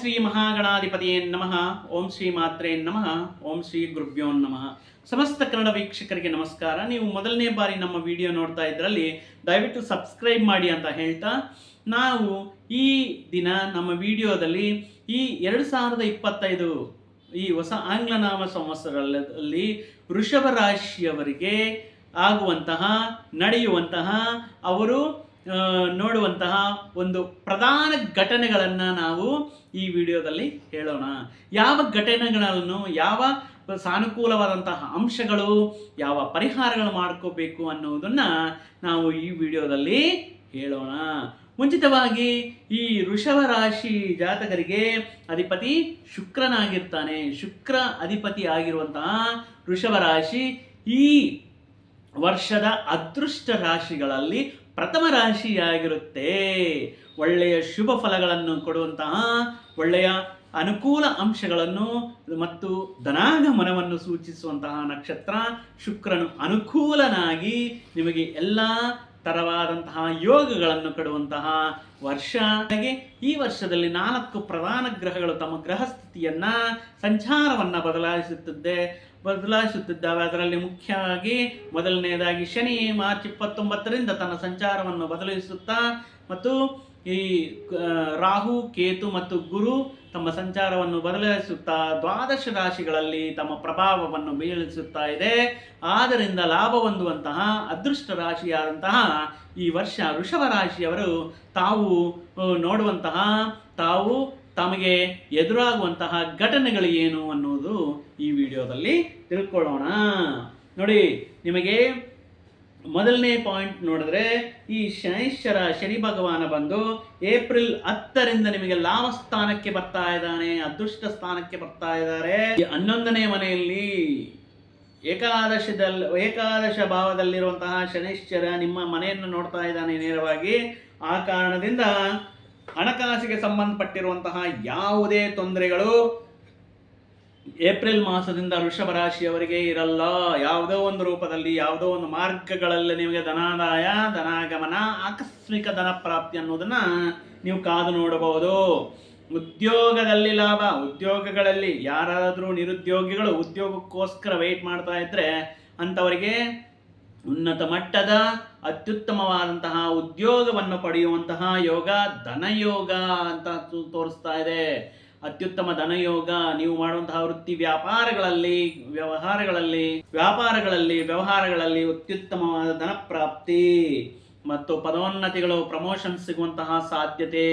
ಶ್ರೀ ಮಹಾಗಣಾಧಿಪತಿಯೇ ನಮಃ. ಓಂ ಶ್ರೀ ಮಾತ್ರೇ ನಮಃ. ಓಂ ಶ್ರೀ ಗುರುಭ್ಯೋ ನಮಃ. ಸಮಸ್ತ ಕನ್ನಡ ವೀಕ್ಷಕರಿಗೆ ನಮಸ್ಕಾರ. ನೀವು ಮೊದಲನೇ ಬಾರಿ ನಮ್ಮ ವಿಡಿಯೋ ನೋಡ್ತಾ ಇದ್ರಲ್ಲಿ ದಯವಿಟ್ಟು ಸಬ್ಸ್ಕ್ರೈಬ್ ಮಾಡಿ ಅಂತ ಹೇಳ್ತಾ, ನಾವು ಈ ದಿನ ನಮ್ಮ ವಿಡಿಯೋದಲ್ಲಿ ಈ ಎರಡು ಸಾವಿರದ ಇಪ್ಪತ್ತೈದು ಈ ಹೊಸ ಆಂಗ್ಲನಾಮ ಸಂವತ್ಸರದಲ್ಲಿ ವೃಷಭ ರಾಶಿಯವರಿಗೆ ಆಗುವಂತಹ, ನಡೆಯುವಂತಹ, ಅವರು ನೋಡುವಂತಹ ಒಂದು ಪ್ರಧಾನ ಘಟನೆಗಳನ್ನು ನಾವು ಈ ವಿಡಿಯೋದಲ್ಲಿ ಹೇಳೋಣ. ಯಾವ ಘಟನೆಗಳನ್ನು, ಯಾವ ಸಾನುಕೂಲವಾದಂತಹ ಅಂಶಗಳು, ಯಾವ ಪರಿಹಾರಗಳು ಮಾಡ್ಕೋಬೇಕು ಅನ್ನೋದನ್ನು ನಾವು ಈ ವಿಡಿಯೋದಲ್ಲಿ ಹೇಳೋಣ. ಮುಂಚಿತವಾಗಿ ಈ ವೃಷಭ ರಾಶಿ ಜಾತಕರಿಗೆ ಅಧಿಪತಿ ಶುಕ್ರನಾಗಿರ್ತಾನೆ. ಶುಕ್ರ ಅಧಿಪತಿ ಆಗಿರುವಂತಹ ವೃಷಭ ರಾಶಿ ಈ ವರ್ಷದ ಅದೃಷ್ಟ ರಾಶಿಗಳಲ್ಲಿ ಪ್ರಥಮ ರಾಶಿಯಾಗಿರುತ್ತೆ. ಒಳ್ಳೆಯ ಶುಭ ಫಲಗಳನ್ನು ಕೊಡುವಂತಹ ಒಳ್ಳೆಯ ಅನುಕೂಲ ಅಂಶಗಳನ್ನು ಮತ್ತು ಧನಾಗಮನವನ್ನು ಸೂಚಿಸುವಂತಹ ನಕ್ಷತ್ರ ಶುಕ್ರನು ಅನುಕೂಲನಾಗಿ ನಿಮಗೆ ಎಲ್ಲ ತರವಾದಂತಹ ಯೋಗಗಳನ್ನು ಕೊಡುವಂತಹ ವರ್ಷ. ಹಾಗೆ ಈ ವರ್ಷದಲ್ಲಿ ನಾಲ್ಕು ಪ್ರಧಾನ ಗ್ರಹಗಳು ತಮ್ಮ ಗ್ರಹ ಸ್ಥಿತಿಯನ್ನ ಸಂಚಾರವನ್ನ ಬದಲಾಯಿಸುತ್ತಿದ್ದೆ, ಬದಲಾಯಿಸುತ್ತಿದ್ದಾವೆ. ಅದರಲ್ಲಿ ಮುಖ್ಯವಾಗಿ ಮೊದಲನೆಯದಾಗಿ ಶನಿ, ಮಾರ್ಚ್ ಇಪ್ಪತ್ತೊಂಬತ್ತರಿಂದ ತನ್ನ ಸಂಚಾರವನ್ನು ಬದಲಾಯಿಸುತ್ತಾ ಮತ್ತು ಈ ರಾಹು, ಕೇತು ಮತ್ತು ಗುರು ತಮ್ಮ ಸಂಚಾರವನ್ನು ಬದಲಾಯಿಸುತ್ತಾ ದ್ವಾದಶ ರಾಶಿಗಳಲ್ಲಿ ತಮ್ಮ ಪ್ರಭಾವವನ್ನು ಬೀಳಿಸುತ್ತಾ ಇದೆ. ಆದ್ದರಿಂದ ಲಾಭ ಹೊಂದುವಂತಹ ಅದೃಷ್ಟ ರಾಶಿಯಾದಂತಹ ಈ ವರ್ಷ ವೃಷಭ ರಾಶಿಯವರು ತಾವು ನೋಡುವಂತಹ, ತಾವು ತಮಗೆ ಎದುರಾಗುವಂತಹ ಘಟನೆಗಳು ಏನು ಅನ್ನುವುದು ಈ ವಿಡಿಯೋದಲ್ಲಿ ತಿಳ್ಕೊಳ್ಳೋಣ. ನೋಡಿ, ನಿಮಗೆ ಮೊದಲನೇ ಪಾಯಿಂಟ್ ನೋಡಿದ್ರೆ, ಈ ಶನೈಶ್ವರ ಶನಿ ಭಗವಾನ ಬಂದು ಏಪ್ರಿಲ್ ಹತ್ತರಿಂದ ನಿಮಗೆ ಲಾಭ ಸ್ಥಾನಕ್ಕೆ ಬರ್ತಾ ಇದ್ದಾನೆ, ಅದೃಷ್ಟ ಸ್ಥಾನಕ್ಕೆ ಬರ್ತಾ ಇದ್ದಾರೆ. ಹನ್ನೊಂದನೇ ಮನೆಯಲ್ಲಿ ಏಕಾದಶದಲ್ಲಿ, ಏಕಾದಶ ಭಾವದಲ್ಲಿರುವಂತಹ ಶನೈಶ್ವರ ನಿಮ್ಮ ಮನೆಯನ್ನು ನೋಡ್ತಾ ಇದ್ದಾನೆ ನೇರವಾಗಿ. ಆ ಕಾರಣದಿಂದ ಹಣಕಾಸಿಗೆ ಸಂಬಂಧಪಟ್ಟಿರುವಂತಹ ಯಾವುದೇ ತೊಂದರೆಗಳು ಏಪ್ರಿಲ್ ಮಾಸದಿಂದ ವೃಷಭ ರಾಶಿಯವರಿಗೆ ಇರಲ್ಲ. ಯಾವುದೋ ಒಂದು ರೂಪದಲ್ಲಿ, ಯಾವುದೋ ಒಂದು ಮಾರ್ಗಗಳಲ್ಲಿ ನಿಮಗೆ ಧನಾದಾಯ, ಧನಾಗಮನ, ಆಕಸ್ಮಿಕ ಧನ ಪ್ರಾಪ್ತಿ ಅನ್ನೋದನ್ನ ನೀವು ಕಾದು ನೋಡಬಹುದು. ಉದ್ಯೋಗದಲ್ಲಿ ಲಾಭ, ಉದ್ಯೋಗಗಳಲ್ಲಿ ಯಾರಾದರೂ ನಿರುದ್ಯೋಗಿಗಳು ಉದ್ಯೋಗಕ್ಕೋಸ್ಕರ ವೆಯ್ಟ್ ಮಾಡ್ತಾ ಇದ್ರೆ ಅಂಥವರಿಗೆ ಉನ್ನತ ಮಟ್ಟದ, ಅತ್ಯುತ್ತಮವಾದಂತಹ ಉದ್ಯೋಗವನ್ನು ಪಡೆಯುವಂತಹ ಯೋಗ, ಧನಯೋಗ ಅಂತ ತೋರಿಸ್ತಾ ಇದೆ. ಅತ್ಯುತ್ತಮ ಧನಯೋಗ, ನೀವು ಮಾಡುವಂತಹ ವೃತ್ತಿ ವ್ಯಾಪಾರಗಳಲ್ಲಿ, ವ್ಯವಹಾರಗಳಲ್ಲಿ ವ್ಯಾಪಾರಗಳಲ್ಲಿ, ವ್ಯವಹಾರಗಳಲ್ಲಿ ಅತ್ಯುತ್ತಮವಾದ ಧನ ಪ್ರಾಪ್ತಿ ಮತ್ತು ಪದೋನ್ನತಿಗಳು ಪ್ರಮೋಷನ್ ಸಿಗುವಂತಹ ಸಾಧ್ಯತೆ.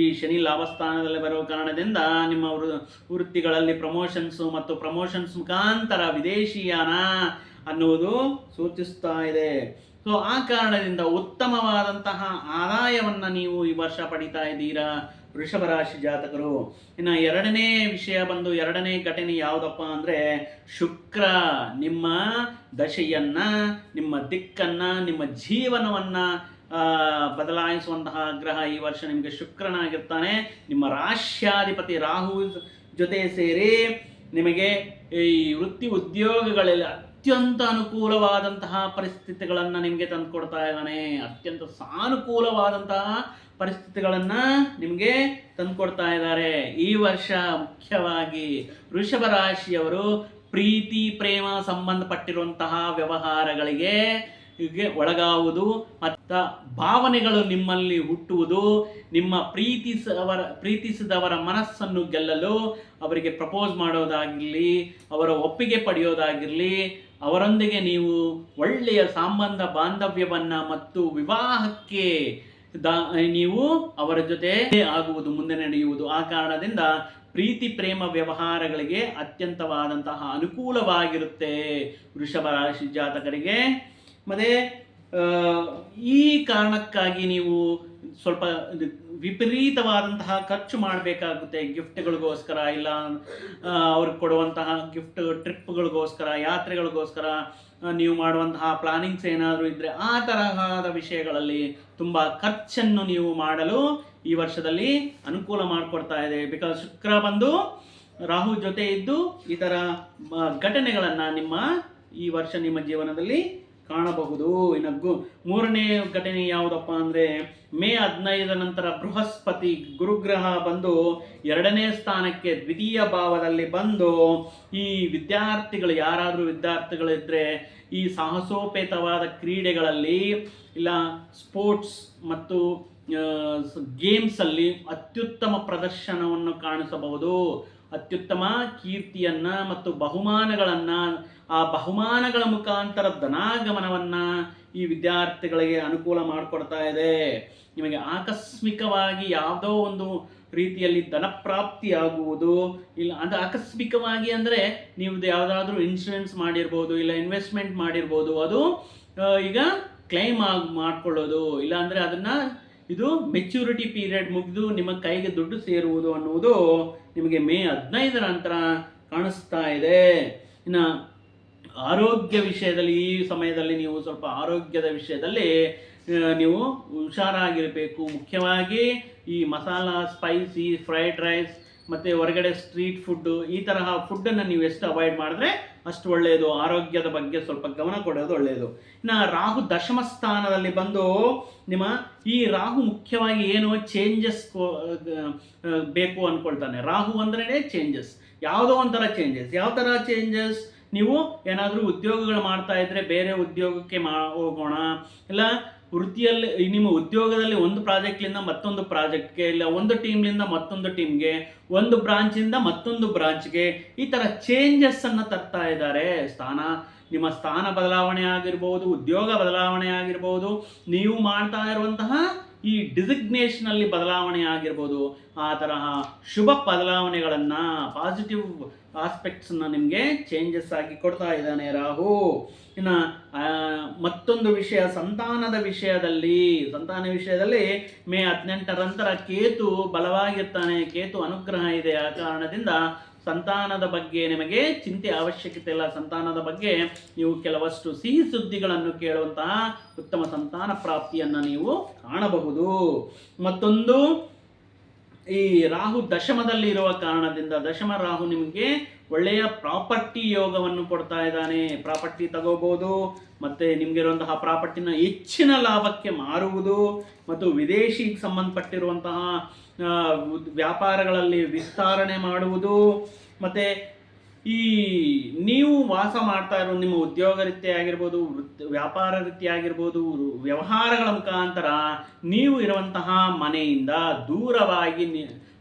ಈ ಶನಿ ಲಾಭಸ್ಥಾನದಲ್ಲಿ ಬರುವ ಕಾರಣದಿಂದ ನಿಮ್ಮ ವೃತ್ತಿಗಳಲ್ಲಿ ಪ್ರಮೋಷನ್ಸ್ ಮತ್ತು ಪ್ರಮೋಷನ್ಸ್ ಮುಖಾಂತರ ವಿದೇಶಿಯಾನ ಅನ್ನುವುದು ಸೂಚಿಸ್ತಾ ಇದೆ. ಸೊ ಆ ಕಾರಣದಿಂದ ಉತ್ತಮವಾದಂತಹ ಆದಾಯವನ್ನ ನೀವು ಈ ವರ್ಷ ಪಡಿತಾ ಇದ್ದೀರಾ? ವೃಷಭ ರಾಶಿ ಜಾತಕರು. ಇನ್ನು ಎರಡನೇ ವಿಷಯ ಬಂದು ಎರಡನೇ ಘಟನೆ ಯಾವುದಪ್ಪ ಅಂದರೆ ಶುಕ್ರ, ನಿಮ್ಮ ದಶೆಯನ್ನ, ನಿಮ್ಮ ದಿಕ್ಕನ್ನ, ನಿಮ್ಮ ಜೀವನವನ್ನ ಬದಲಾಯಿಸುವಂತಹ ಗ್ರಹ ಈ ವರ್ಷ ನಿಮಗೆ ಶುಕ್ರನಾಗಿರ್ತಾನೆ. ನಿಮ್ಮ ರಾಶ್ಯಾಧಿಪತಿ ರಾಹು ಜೊತೆ ಸೇರಿ ನಿಮಗೆ ಈ ವೃತ್ತಿ ಉದ್ಯೋಗಗಳಲ್ಲಿ ಅತ್ಯಂತ ಅನುಕೂಲವಾದಂತಹ ಪರಿಸ್ಥಿತಿಗಳನ್ನು ನಿಮಗೆ ತಂದುಕೊಡ್ತಾ ಇದ್ದಾನೆ. ಅತ್ಯಂತ ಸಾನುಕೂಲವಾದಂತಹ ಪರಿಸ್ಥಿತಿಗಳನ್ನು ನಿಮಗೆ ತಂದುಕೊಡ್ತಾ ಇದ್ದಾರೆ. ಈ ವರ್ಷ ಮುಖ್ಯವಾಗಿ ವೃಷಭ ರಾಶಿಯವರು ಪ್ರೀತಿ, ಪ್ರೇಮ ಸಂಬಂಧಪಟ್ಟಿರುವಂತಹ ವ್ಯವಹಾರಗಳಿಗೆ ಒಳಗಾವುದು ಮತ್ತು ಭಾವನೆಗಳು ನಿಮ್ಮಲ್ಲಿ ಹುಟ್ಟುವುದು, ನಿಮ್ಮ ಪ್ರೀತಿಸವರ, ಪ್ರೀತಿಸಿದವರ ಮನಸ್ಸನ್ನು ಗೆಲ್ಲಲು ಅವರಿಗೆ ಪ್ರಪೋಸ್ ಮಾಡೋದಾಗಿರಲಿ, ಅವರ ಒಪ್ಪಿಗೆ ಪಡೆಯೋದಾಗಿರಲಿ ಅವರೊಂದಿಗೆ ನೀವು ಒಳ್ಳೆಯ ಸಂಬಂಧ, ಬಾಂಧವ್ಯವನ್ನು ಮತ್ತು ವಿವಾಹಕ್ಕೆ ದಾ, ನೀವು ಅವರ ಜೊತೆ ಆಗುವುದು, ಮುಂದೆ ನಡೆಯುವುದು. ಆ ಕಾರಣದಿಂದ ಪ್ರೀತಿ, ಪ್ರೇಮ ವ್ಯವಹಾರಗಳಿಗೆ ಅತ್ಯಂತವಾದಂತಹ ಅನುಕೂಲವಾಗಿರುತ್ತೆ ವೃಷಭ ರಾಶಿ ಜಾತಕರಿಗೆ. ಮತ್ತೆ ಈ ಕಾರಣಕ್ಕಾಗಿ ನೀವು ಸ್ವಲ್ಪ ವಿಪರೀತವಾದಂತಹ ಖರ್ಚು ಮಾಡಬೇಕಾಗುತ್ತೆ ಗಿಫ್ಟ್ಗಳಿಗೋಸ್ಕರ ಇಲ್ಲ ಅವ್ರಿಗೆ ಕೊಡುವಂತಹ ಗಿಫ್ಟ್ ಟ್ರಿಪ್ಗಳಿಗೋಸ್ಕರ, ಯಾತ್ರೆಗಳಿಗೋಸ್ಕರ ನೀವು ಮಾಡುವಂತಹ ಪ್ಲಾನಿಂಗ್ಸ್ ಏನಾದರೂ ಇದ್ದರೆ ಆ ತರಹದ ವಿಷಯಗಳಲ್ಲಿ ತುಂಬ ಖರ್ಚನ್ನು ನೀವು ಮಾಡಲು ಈ ವರ್ಷದಲ್ಲಿ ಅನುಕೂಲ ಮಾಡಿಕೊಡ್ತಾ ಇದೆ. ಬಿಕಾಸ್ ಶುಕ್ರ ಬಂದು ರಾಹು ಜೊತೆ ಇದ್ದು ಈ ಥರ ಘಟನೆಗಳನ್ನು ನಿಮ್ಮ ಈ ವರ್ಷ ನಿಮ್ಮ ಜೀವನದಲ್ಲಿ ಕಾಣಬಹುದು. ಇನ್ನು ಮೂರನೇ ಘಟನೆ ಯಾವುದಪ್ಪ ಅಂದರೆ, ಮೇ ಹದಿನೈದರ ನಂತರ ಬೃಹಸ್ಪತಿ ಗುರುಗ್ರಹ ಬಂದು ಎರಡನೇ ಸ್ಥಾನಕ್ಕೆ ದ್ವಿತೀಯ ಭಾವದಲ್ಲಿ ಬಂದು, ಈ ವಿದ್ಯಾರ್ಥಿಗಳು ಯಾರಾದರೂ ವಿದ್ಯಾರ್ಥಿಗಳಿದ್ದರೆ ಈ ಸಾಹಸೋಪೇತವಾದ ಕ್ರೀಡೆಗಳಲ್ಲಿ ಇಲ್ಲ, ಸ್ಪೋರ್ಟ್ಸ್ ಮತ್ತು ಗೇಮ್ಸಲ್ಲಿ ಅತ್ಯುತ್ತಮ ಪ್ರದರ್ಶನವನ್ನು ಕಾಣಿಸಬಹುದು. ಅತ್ಯುತ್ತಮ ಕೀರ್ತಿಯನ್ನ ಮತ್ತು ಬಹುಮಾನಗಳನ್ನ, ಆ ಬಹುಮಾನಗಳ ಮುಖಾಂತರ ಧನಾಗಮನವನ್ನ ಈ ವಿದ್ಯಾರ್ಥಿಗಳಿಗೆ ಅನುಕೂಲ ಮಾಡಿಕೊಡ್ತಾ ಇದೆ. ನಿಮಗೆ ಆಕಸ್ಮಿಕವಾಗಿ ಯಾವುದೋ ಒಂದು ರೀತಿಯಲ್ಲಿ ಧನಪ್ರಾಪ್ತಿಯಾಗುವುದು, ಇಲ್ಲ ಅದು ಆಕಸ್ಮಿಕವಾಗಿ ಅಂದರೆ ನೀವು ಯಾವುದಾದ್ರೂ ಇನ್ಶೂರೆನ್ಸ್ ಮಾಡಿರ್ಬೋದು, ಇಲ್ಲ ಇನ್ವೆಸ್ಟ್ಮೆಂಟ್ ಮಾಡಿರ್ಬೋದು, ಅದು ಈಗ ಕ್ಲೈಮ್ ಆಗಿ ಮಾಡ್ಕೊಳ್ಳೋದು, ಇಲ್ಲ ಅಂದರೆ ಅದನ್ನು ಇದು ಮೆಚ್ಯೂರಿಟಿ ಪೀರಿಯಡ್ ಮುಗಿದು ನಿಮ್ಮ ಕೈಗೆ ದುಡ್ಡು ಸೇರುವುದು ಅನ್ನುವುದು ನಿಮಗೆ ಮೇ ಹದಿನೈದರ ನಂತರ ಕಾಣಿಸ್ತಾ ಇದೆ. ಇನ್ನು ಆರೋಗ್ಯ ವಿಷಯದಲ್ಲಿ ಈ ಸಮಯದಲ್ಲಿ ನೀವು ಸ್ವಲ್ಪ ಆರೋಗ್ಯದ ವಿಷಯದಲ್ಲಿ ನೀವು ಹುಷಾರಾಗಿರಬೇಕು. ಮುಖ್ಯವಾಗಿ ಈ ಮಸಾಲ ಸ್ಪೈಸಿ ಫ್ರೈಡ್ ರೈಸ್ ಮತ್ತು ಹೊರಗಡೆ ಸ್ಟ್ರೀಟ್ ಫುಡ್ಡು ಈ ತರಹ ಫುಡ್ಡನ್ನು ನೀವು ಎಷ್ಟು ಅವಾಯ್ಡ್ ಮಾಡಿದ್ರೆ ಅಷ್ಟು ಒಳ್ಳೆಯದು ಆರೋಗ್ಯದ ಬಗ್ಗೆ ಸ್ವಲ್ಪ ಗಮನ ಕೊಡೋದು ಒಳ್ಳೆಯದು ಇನ್ನು ರಾಹು ದಶಮ ಸ್ಥಾನದಲ್ಲಿ ಬಂದು ನಿಮ್ಮ ಈ ರಾಹು ಮುಖ್ಯವಾಗಿ ಏನು ಚೇಂಜಸ್ ಬೇಕು ಅಂದ್ಕೊಳ್ತಾನೆ ರಾಹು ಅಂದ್ರೇ ಚೇಂಜಸ್ ಯಾವುದೋ ಒಂಥರ ಚೇಂಜಸ್ ಯಾವ ಥರ ಚೇಂಜಸ್ ನೀವು ಏನಾದರೂ ಉದ್ಯೋಗಗಳು ಮಾಡ್ತಾ ಇದ್ರೆ ಬೇರೆ ಉದ್ಯೋಗಕ್ಕೆ ಮಾ ಹೋಗೋಣ. ಇಲ್ಲ ವೃತ್ತಿಯಲ್ಲಿ ನಿಮ್ಮ ಉದ್ಯೋಗದಲ್ಲಿ ಒಂದು ಪ್ರಾಜೆಕ್ಟ್ಲಿಂದ ಮತ್ತೊಂದು ಪ್ರಾಜೆಕ್ಟ್ಗೆ, ಇಲ್ಲ ಒಂದು ಟೀಮ್ಲಿಂದ ಮತ್ತೊಂದು ಟೀಮ್ಗೆ, ಒಂದು ಬ್ರಾಂಚಿಂದ ಮತ್ತೊಂದು ಬ್ರಾಂಚ್ಗೆ ಈ ಥರ ಚೇಂಜಸ್ಸನ್ನು ತರ್ತಾ ಇದ್ದಾರೆ. ಸ್ಥಾನ, ನಿಮ್ಮ ಸ್ಥಾನ ಬದಲಾವಣೆ ಆಗಿರ್ಬೋದು, ಉದ್ಯೋಗ ಬದಲಾವಣೆ ಆಗಿರ್ಬೋದು, ನೀವು ಮಾಡ್ತಾ ಇರುವಂತಹ ಈ ಡಿಸಿಗ್ನೇಷನಲ್ಲಿ ಬದಲಾವಣೆ ಆಗಿರ್ಬೋದು, ಆ ತರಹ ಶುಭ ಬದಲಾವಣೆಗಳನ್ನು ಪಾಸಿಟಿವ್ ಆಸ್ಪೆಕ್ಟ್ಸನ್ನು ನಿಮಗೆ ಚೇಂಜಸ್ ಆಗಿ ಕೊಡ್ತಾ ಇದ್ದಾನೆ ರಾಹು. ಇನ್ನು ಮತ್ತೊಂದು ವಿಷಯ, ಸಂತಾನದ ವಿಷಯದಲ್ಲಿ, ಸಂತಾನ ವಿಷಯದಲ್ಲಿ ಮೇ ಹದಿನೆಂಟರ ನಂತರ ಕೇತು ಬಲವಾಗಿರ್ತಾನೆ, ಕೇತು ಅನುಗ್ರಹ ಇದೆ ಆ ಕಾರಣದಿಂದ ಸಂತಾನದ ಬಗ್ಗೆ ನಿಮಗೆ ಚಿಂತೆ ಅವಶ್ಯಕತೆ ಇಲ್ಲ. ಸಂತಾನದ ಬಗ್ಗೆ ನೀವು ಕೆಲವಷ್ಟು ಸಿಹಿ ಸುದ್ದಿಗಳನ್ನು ಕೇಳುವಂತಹ ಉತ್ತಮ ಸಂತಾನ ಪ್ರಾಪ್ತಿಯನ್ನು ನೀವು ಕಾಣಬಹುದು. ಮತ್ತೊಂದು ಈ ರಾಹು ದಶಮದಲ್ಲಿ ಇರುವ ಕಾರಣದಿಂದ ದಶಮ ರಾಹು ನಿಮಗೆ ಒಳ್ಳೆಯ ಪ್ರಾಪರ್ಟಿ ಯೋಗವನ್ನು ಕೊಡ್ತಾ ಇದ್ದಾನೆ. ಪ್ರಾಪರ್ಟಿ ತಗೋಬಹುದು ಮತ್ತೆ ನಿಮಗಿರುವಂತಹ ಪ್ರಾಪರ್ಟಿನ ಹೆಚ್ಚಿನ ಲಾಭಕ್ಕೆ ಮಾರುವುದು, ಮತ್ತು ವಿದೇಶಿಗೆ ಸಂಬಂಧಪಟ್ಟಿರುವಂತಹ ವ್ಯಾಪಾರಗಳಲ್ಲಿ ವಿಸ್ತರಣೆ ಮಾಡುವುದು, ಮತ್ತೆ ಈ ನೀವು ವಾಸ ಮಾಡ್ತಾ ಇರೋ ನಿಮ್ಮ ಉದ್ಯೋಗ ರೀತಿ ಆಗಿರ್ಬೋದು ವೃತ್ತಿ, ವ್ಯಾಪಾರ ರೀತಿ ಆಗಿರ್ಬೋದು ವ್ಯವಹಾರಗಳ ಮುಖಾಂತರ ನೀವು ಇರುವಂತಹ ಮನೆಯಿಂದ ದೂರವಾಗಿ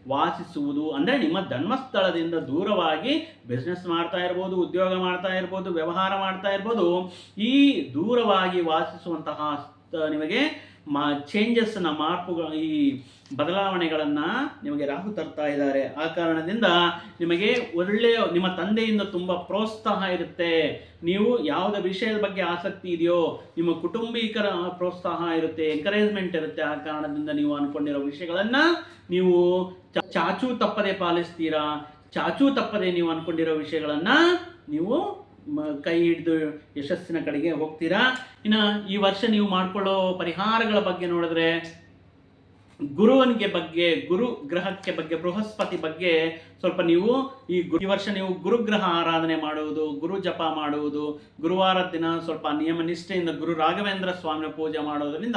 ವಾಸಿಸುವುದು ಅಂದರೆ ನಿಮ್ಮ ಧರ್ಮಸ್ಥಳದಿಂದ ದೂರವಾಗಿ ಬಿಸ್ನೆಸ್ ಮಾಡ್ತಾ ಇರ್ಬೋದು, ಉದ್ಯೋಗ ಮಾಡ್ತಾ ಇರ್ಬೋದು, ವ್ಯವಹಾರ ಮಾಡ್ತಾ ಇರ್ಬೋದು, ಈ ದೂರವಾಗಿ ವಾಸಿಸುವಂತಹ ನಿಮಗೆ ಮಾ ಚೇಂಜಸ್ನ ಮಾರ್ಪುಗಳ, ಈ ಬದಲಾವಣೆಗಳನ್ನು ನಿಮಗೆ ರಾಹು ತರ್ತಾ ಇದ್ದಾರೆ. ಆ ಕಾರಣದಿಂದ ನಿಮಗೆ ಒಳ್ಳೆಯ, ನಿಮ್ಮ ತಂದೆಯಿಂದ ತುಂಬ ಪ್ರೋತ್ಸಾಹ ಇರುತ್ತೆ. ನೀವು ಯಾವುದೇ ವಿಷಯದ ಬಗ್ಗೆ ಆಸಕ್ತಿ ಇದೆಯೋ, ನಿಮ್ಮ ಕುಟುಂಬೀಕರ ಪ್ರೋತ್ಸಾಹ ಇರುತ್ತೆ ಎಂಕರೇಜ್ಮೆಂಟ್ ಇರುತ್ತೆ. ಆ ಕಾರಣದಿಂದ ನೀವು ಅನ್ಕೊಂಡಿರೋ ವಿಷಯಗಳನ್ನು ನೀವು ಚಾಚೂ ತಪ್ಪದೆ ಪಾಲಿಸ್ತೀರಾ? ಚಾಚೂ ತಪ್ಪದೆ ನೀವು ಅನ್ಕೊಂಡಿರೋ ವಿಷಯಗಳನ್ನು ನೀವು ಕೈ ಹಿಡಿದು ಯಶಸ್ಸಿನ ಕಡೆಗೆ ಹೋಗ್ತೀರಾ? ಇನ್ನು ಈ ವರ್ಷ ನೀವು ಮಾಡ್ಕೊಳ್ಳೋ ಪರಿಹಾರಗಳ ಬಗ್ಗೆ ನೋಡಿದ್ರೆ ಗುರುವನಿಗೆ ಬಗ್ಗೆ, ಗುರು ಗ್ರಹಕ್ಕೆ ಬಗ್ಗೆ, ಬೃಹಸ್ಪತಿ ಬಗ್ಗೆ ಸ್ವಲ್ಪ ನೀವು ಈ ಈ ವರ್ಷ ನೀವು ಗುರುಗ್ರಹ ಆರಾಧನೆ ಮಾಡುವುದು, ಗುರು ಜಪ ಮಾಡುವುದು ಗುರುವಾರ ದಿನ ಸ್ವಲ್ಪ ನಿಯಮ ನಿಷ್ಠೆಯಿಂದ ಗುರು ರಾಘವೇಂದ್ರ ಸ್ವಾಮಿಯ ಪೂಜೆ ಮಾಡೋದರಿಂದ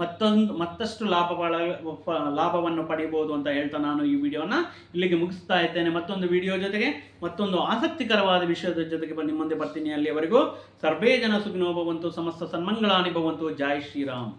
ಮತ್ತೊಂದು, ಮತ್ತಷ್ಟು ಲಾಭ ಲಾಭವನ್ನು ಪಡೆಯಬಹುದು ಅಂತ ಹೇಳ್ತಾ ನಾನು ಈ ವಿಡಿಯೋನ ಇಲ್ಲಿಗೆ ಮುಗಿಸ್ತಾ ಇದ್ದೇನೆ. ಮತ್ತೊಂದು ವಿಡಿಯೋ ಜೊತೆಗೆ, ಮತ್ತೊಂದು ಆಸಕ್ತಿಕರವಾದ ವಿಷಯದ ಜೊತೆಗೆ ನಿಮ್ಮ ಮುಂದೆ ಬರ್ತೀನಿ ಅಲ್ಲಿಯವರೆಗೂ. ಸರ್ವೇ ಜನ ಸುಖಿನೋ ಭವಂತು, ಸಮಸ್ತ ಸನ್ಮಂಗಳಾನಿ ಭವಂತು. ಜೈ ಶ್ರೀರಾಮ್.